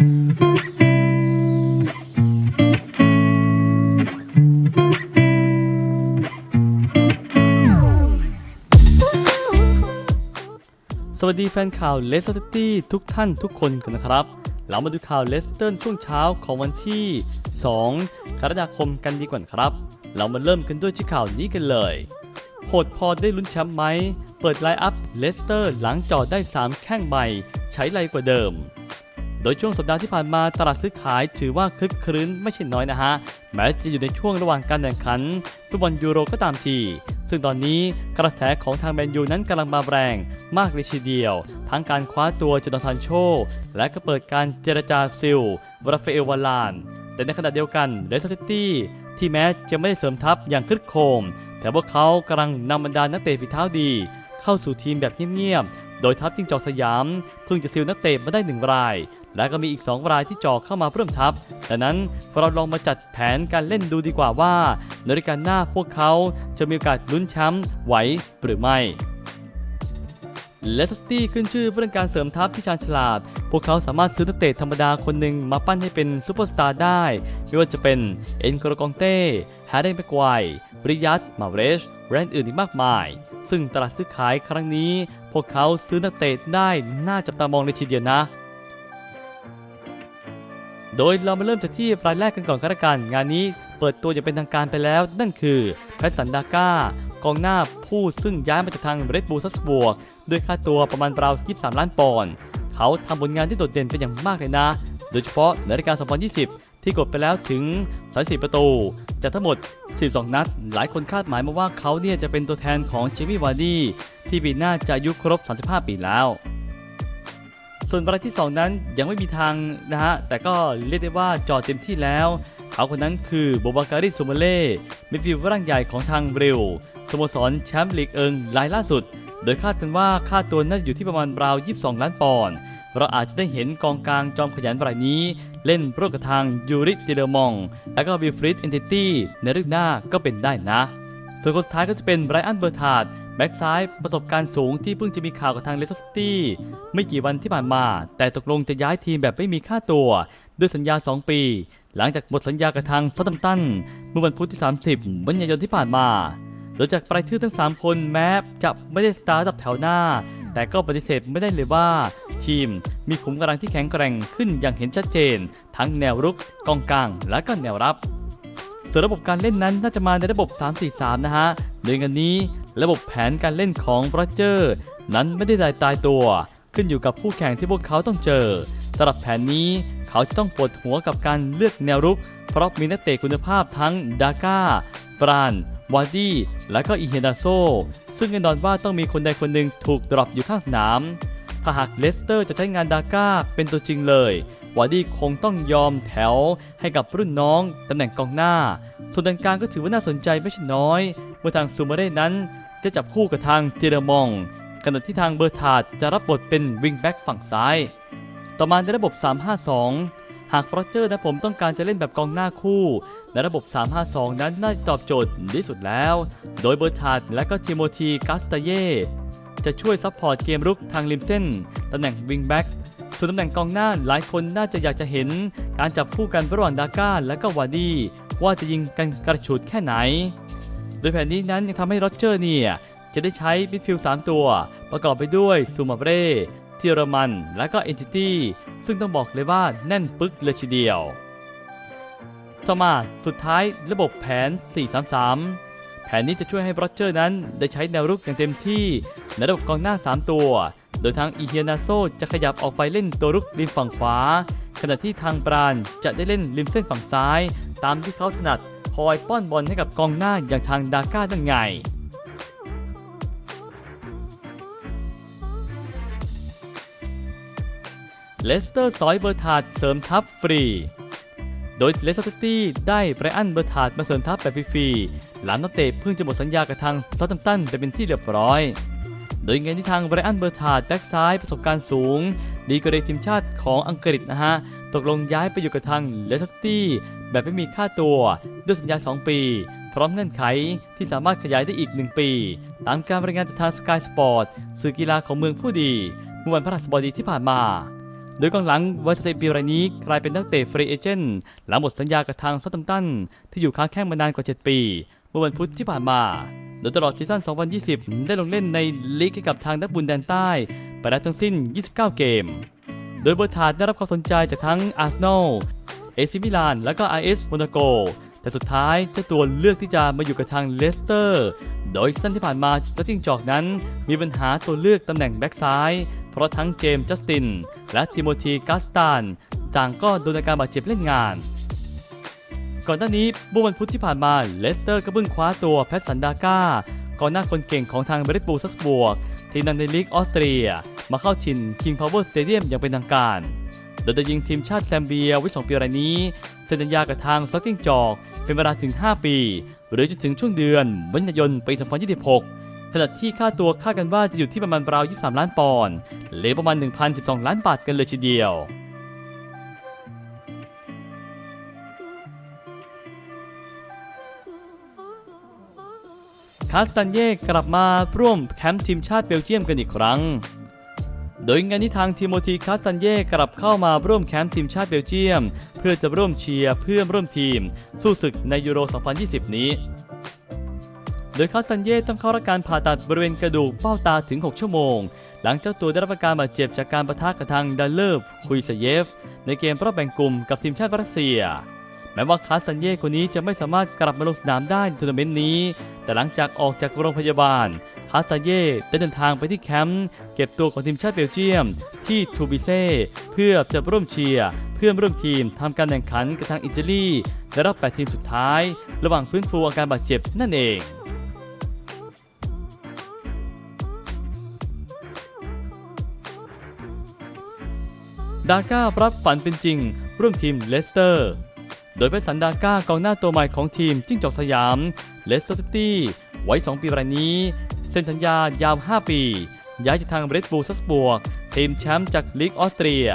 สวัสดีแฟนข่าวเลสเตอร์ตี้ทุกท่านทุกคนกันนะครับ เรามาดูข่าวเลสเตอร์ช่วงเช้าของวันที่ 2 กรกฎาคมกันดีกว่าครับ เรามาเริ่มกันด้วยที่ข่าวนี้กันเลย โหดพอได้ลุ้นแชมป์ไหม เปิดไลน์อัพเลสเตอร์หลังจอดได้ 3 แข้งใหม่ ใช้ไรกว่าเดิม โดยช่วงสัปดาห์ที่ผ่านมาตลาดซื้อขายถือว่าคึกครื้นไม่ใช่น้อยนะฮะ แม้จะอยู่ในช่วงระหว่างการแข่งขันฟุตบอลยูโรก็ตามที ซึ่งตอนนี้กระแสของทางแมนยูนั้นกำลังมาแรงมากเลยทีเดียว ทั้งการคว้าตัวจอร์แดนโช และก็เปิดการเจรจาซิลวราฟาเอลวาลาน แต่ในขณะเดียวกันเลสเตอร์ซิตี้ที่แม้จะไม่ได้เสริมทัพอย่างคึกโคม แต่พวกเขากำลังนำบรรดานักเตะฝีเท้าดี เข้าสู่ทีมแบบเงียบๆโดยทัพจิงจอกสยามเพิ่งจะซิลนักเตะมาได้หนึ่งราย และก็มีอีก 2 รายที่จอเข้ามาเพิ่มทัพดังนั้นเราลองมาจัดแผนการเล่นดูดีกว่าว่าในฤดูกาลหน้าพวกเขาจะมีโอกาสลุ้นแชมป์ไหวหรือไม่เลสเตอร์ตี้ขึ้นชื่อเรื่องการเสริมทัพที่ชาญฉลาด พวกเขาสามารถซื้อนักเตะธรรมดาคนหนึ่งมาปั้นให้เป็นซูเปอร์สตาร์ได้ ไม่ว่าจะเป็นเอ็นโกรกองเต้แฮร์รี่แม็กไกวร์บริยัตมาเรชและอื่นอีกมากมาย ซึ่งตลาดซื้อขายครั้งนี้ พวกเขาซื้อนักเตะได้น่าจับตามองเลยทีเดียวนะ โดยเรามาเริ่มจากที่รายแรกกันก่อนกันละกัน งานนี้เปิดตัวอย่างเป็นทางการไปแล้ว นั่นคือแพทสันดาก้ากองหน้าผู้ซึ่งย้ายมาจากทางเรดบูลซัสบวกด้วยค่าตัวประมาณราว 23 ล้านปอนด์เขาทำผลงานที่โดดเด่นเป็นอย่างมากเลยนะ โดยเฉพาะในรายการ 2020 ที่กดไปแล้วถึง 34 ประตู จากทั้งหมด 12 นัด หลายคนคาดหมายมาว่าเขาเนี่ยจะเป็นตัวแทนของเจมี่วาร์ดี้ที่ปีหน้าจะอายุครบ 35 ปีแล้ว ส่วนรายที่ 2 นั้นยังไม่มีทางนะฮะ แต่ก็เรียกได้ว่าจอดเต็มที่แล้ว เขาคนนั้นคือโบบาการิซูมาเล่มิดฟิลด์ร่างใหญ่ของทางเบรลสโมสรแชมป์ลีกเอิงรายล่าสุด โดยคาดกันว่าค่าตัวน่าจะอยู่ที่ประมาณราว 22 ล้านปอนด์เราอาจจะได้เห็นกองกลางจอมขยันรายนี้ เล่นร่วมกับทางยูริติเดอร์มอง และก็วิฟริดเอนติตี้ในฤดูหน้าก็เป็นได้นะ ส่วนคนสุดท้ายก็จะเป็นไบรอันเบอร์ทาร์ด แบ็กซ้ายประสบการณ์สูงที่เพิ่งจะมีข่าวกับทางเลสเตอร์ซิตี้ไม่กี่วันที่ผ่านมา แต่ตกลงจะย้ายทีมแบบไม่มีค่าตัว ด้วยสัญญา 2 ปี หลังจากหมดสัญญากับทางซัตตัมตันเมื่อวันพุธที่ 30กันยายนที่ผ่านมา โดยจากรายชื่อทั้ง 3 คนแม้จะไม่ได้สตาร์ทอันดับแถวหน้า แต่ก็ปฏิเสธไม่ได้เลยว่า ทีมมีขุมกำลังที่แข็งแกร่งขึ้นอย่างเห็นชัดเจน ทั้งแนวรุกกองกลางและก็แนวรับส่วนระบบการเล่นนั้นน่าจะมาในระบบ 3-4-3 นะฮะ โดยงันนี้ระบบแผนการเล่นของโรเจอร์นั้นไม่ได้ตายตายตัว ขึ้นอยู่กับคู่แข่งที่พวกเขาต้องเจอสำหรับแผนนี้เขาจะต้องปวดหัวกับการเลือกแนวรุก เพราะมีนักเตะคุณภาพทั้งดาก้า ปรานวาดี้และก็อิเฮนาโซ ซึ่งแน่นอนว่าต้องมีคนใดคนหนึ่งถูกดรอปอยู่ข้างสนาม ถ้าหากเลสเตอร์จะใช้งานดาก้าเป็นตัวจริงเลยวาร์ดี้คงต้องยอมแถวให้กับรุ่นน้องตำแหน่งกองหน้า ส่วนด้านกลางก็ถือว่าน่าสนใจไม่ใช่น้อย เมื่อทางซูมาเร่นั้นจะจับคู่กับทางเทเรมองขณะที่ทางเบอร์ทาดจะรับบทเป็นวิงแบ็กฝั่งซ้าย ต่อมาในระบบ 352 หากโรเจอร์นะผมต้องการจะเล่นแบบกองหน้าคู่ในระบบ 352 นั้นน่าจะตอบโจทย์ดีสุดแล้ว โดยเบอร์ทาดและก็ทิโมธีกัสตาเย่ จะช่วยซัพพอร์ตเกมรุกทางริมเส้น ตำแหน่งวิงแบ็กส่วนตำแหน่งกองหน้าหลายคนน่าจะอยากจะเห็น การจับคู่กันระหว่างดาก้าและก็วาร์ดี้ว่าจะยิงกันกระฉุดแค่ไหน โดยแผนนี้นั้นยังทำให้โรเจอร์เนี่ยจะได้ใช้มิดฟิลด์3ตัว ประกอบไปด้วยซูมาเบรเทีรมัน และก็เอนจิตี้ซึ่งต้องบอกเลยว่าแน่นปึกเลยทีเดียวต่อมาสุดท้ายระบบแผน 4-3-3 ผนนี้จะช่วยให้โรอเจอร์นั้นได้ใช้แนวรุกอย่างเต็มที่ในระบบกองหน้า 3 ตัว โดยทางอีเฮียนาโซจะขยับออกไปเล่นตัวรุกริมฝั่งขวา ขณะที่ทางปราณจะได้เล่นริมเส้นฝั่งซ้าย ตามที่เขาถนัดคอยป้อนบอลให้กับกองหน้าอย่างทางดาก้านั่นไงเลสเตอร์ซอยเบอร์ทาดเสริมทัพฟรี โดยเลสเตอร์ซิตี้ได้ไบรอันเบอร์ทาร์ดมาเสริมทัพแบบฟรีๆหลังนักเตะเพิ่งจะหมดสัญญากับทางซาตัมตันไปเป็นที่เรียบร้อย โดยเงินที่ทางไบรอันเบอร์ทาร์ดแบ็กซ้ายประสบการณ์สูง ดีกรีทีมชาติของอังกฤษนะฮะ ตกลงย้ายไปอยู่กับทางเลสเตอร์ซิตี้แบบไม่มีค่าตัวด้วยสัญญา 2 ปี พร้อมเงื่อนไขที่สามารถขยายได้อีก 1 ปี ตามการรายงานจากทางสกายสปอร์ตสื่อกีฬาของเมืองผู้ดีเมื่อวันพฤหัสบดีที่ผ่านมา โดยกองหลังวัย11ปีรายนี้กลายเป็นนักเตะฟรีเอเจนต์หลังหมดสัญญากับทางซัตตัมตัน ที่อยู่ค้าแข้งมานานกว่า 7 ปี เมื่อวันพุธที่ผ่านมา โดยตลอดซีซั่น 2020 ได้ลงเล่นในลีกกับทางนักบุญแดนใต้ ไปแล้วทั้งสิ้น 29 เกม โดยเบอร์ทาดได้รับความสนใจจากทั้งอาร์เซนอล เอซิมิลาน และก็ RS โมนาโกแต่สุดท้ายเจ้าตัวเลือกที่จะมาอยู่กับทางเลสเตอร์ โดยซีซั่นที่ผ่านมาเจ้าจิ้งจอกนั้น มีปัญหาตัวเลือกตำแหน่งแบ็กซ้าย เพราะทั้งเจมส์จัสติน และทิโมธีกัสตันต่างก็โดนอาการบาดเจ็บเล่นงาน ก่อนหน้านี้เมื่อวันพุธที่ผ่านมาเลสเตอร์ก็เพิ่งคว้าตัวแพทสันดาก้ากองหน้าคนเก่งของทางเบรดบูซัสบวก ทีมดังในลีกออสเตรีย มาเข้าชิน King Power Stadium อย่างเป็นทางการ โดยจะยิงทีมชาติแซมเบียไว้2ปีรายนี้เซ็นสัญญากับทางซัตติงจอก เป็นเวลาถึง 5 ปี หรือจนถึงช่วงเดือนกันายนปี 2026 ขณะที่ค่าตัวคาดกันว่าจะอยู่ที่ประมาณราว 23 ล้านปอนด์หรือประมาณ 1,012 ล้านบาทกันเลยทีเดียวคาสตันเย่กลับมาร่วมแคมป์ทีมชาติเบลเยียมกันอีกครั้ง โดยงานนี้ทางทิโมธีคาสตันเย่กลับเข้ามาร่วมแคมป์ทีมชาติเบลเยียม เพื่อจะร่วมเชียร์เพื่อนร่วมทีม สู้ศึกในยูโร 2020 นี้ โดยคาสันเย่ต้องเข้ารับการผ่าตัดบริเวณกระดูกเบ้าตาถึง 6 ชั่วโมง หลังเจ้าตัวได้รับการบาดเจ็บจากการประทะกับทางดัลเลอร์คุยเซเยฟ ในเกมรอบแบ่งกลุ่มกับทีมชาติรัสเซีย แม้ว่าคาสันเย่คนนี้จะไม่สามารถกลับมาลงสนามได้ในทัวร์นาเมนต์นี้ แต่หลังจากออกจากโรงพยาบาลคาสตาเย่ได้เดินทางไปที่แคมป์เก็บตัวของทีมชาติเบลเยียม ที่ทูบิเซ่เพื่อจะร่วมเชียร์เพื่อนร่วมทีมทำการแข่งขันกับทางอิตาลีในรอบ8ทีมสุดท้าย ระหว่างฟื้นฟูอาการบาดเจ็บนั่นเอง ดาก้ารับฝันเป็นจริง ร่วมทีมเลสเตอร์ โดยเพชรสันดาก้ากองหน้าตัวใหม่ของทีมจิ้งจอกสยามเลสเตอร์ซิตี้ไว้ 2 ปีรายนี้ เซ็นสัญญายาว 5 ปี ย้ายจากทางเรดบูลซัสบวก ทีมแชมป์จากลีกออสเตรีย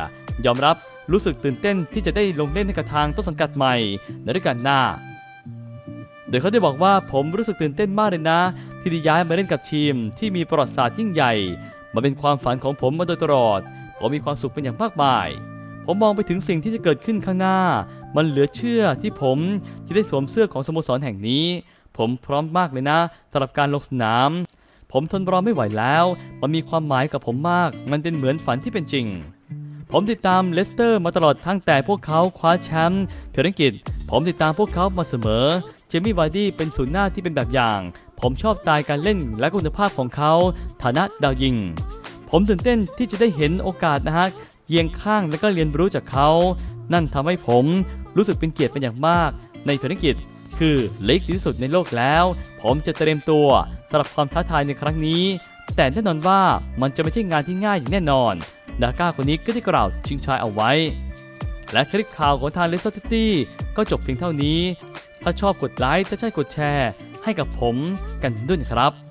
ยอมรับรู้สึกตื่นเต้นที่จะได้ลงเล่นให้กับทางต้นสังกัดใหม่ในฤดูกาลหน้า โดยเขาได้บอกว่าผมรู้สึกตื่นเต้นมากเลยนะ ที่ได้ย้ายมาเล่นกับทีมที่มีประวัติศาสตร์ยิ่งใหญ่มาเป็นความฝันของผมมาโดยตลอด ผมมีความสุขเป็นอย่างมากมาย ผมมองไปถึงสิ่งที่จะเกิดขึ้นข้างหน้า มันเหลือเชื่อที่ผมจะได้สวมเสื้อของสโมสรแห่งนี้ ผมพร้อมมากเลยนะสำหรับการลงสนาม ผมทนรอไม่ไหวแล้ว มันมีความหมายกับผมมาก มันเป็นเหมือนฝันที่เป็นจริงผมติดตามเลสเตอร์มาตลอดตั้งแต่พวกเขาคว้าแชมป์เพรนกิจ ผมติดตามพวกเขามาเสมอ เจมี่วาร์ดี้เป็นศูนย์หน้าที่เป็นแบบอย่าง ผมชอบตล์การเล่นและคุณภาพของเขา ฐานะดาวยิง ผมตื่นเต้นที่จะได้เห็นโอกาสนะฮะเยียงข้างและก็เรียนรู้จากเขา นั่นทำให้ผมรู้สึกเป็นเกียรติเป็นอย่างมาก ในภารกิจคือเล็กที่สุดในโลกแล้ว ผมจะเตรียมตัวสำหรับความท้าทายในครั้งนี้ แต่แน่นอนว่ามันจะไม่ใช่งานที่ง่ายอย่างแน่นอน ดาก้าคนนี้ก็ได้กล่าวชิงชายเอาไว้ และคลิปข่าวของทางเลสเตอร์ซิตี้ก็จบเพียงเท่านี้ ถ้าชอบกดไลค์ถ้าใช่กดแชร์ ให้กับผมกันด้วยนะครับ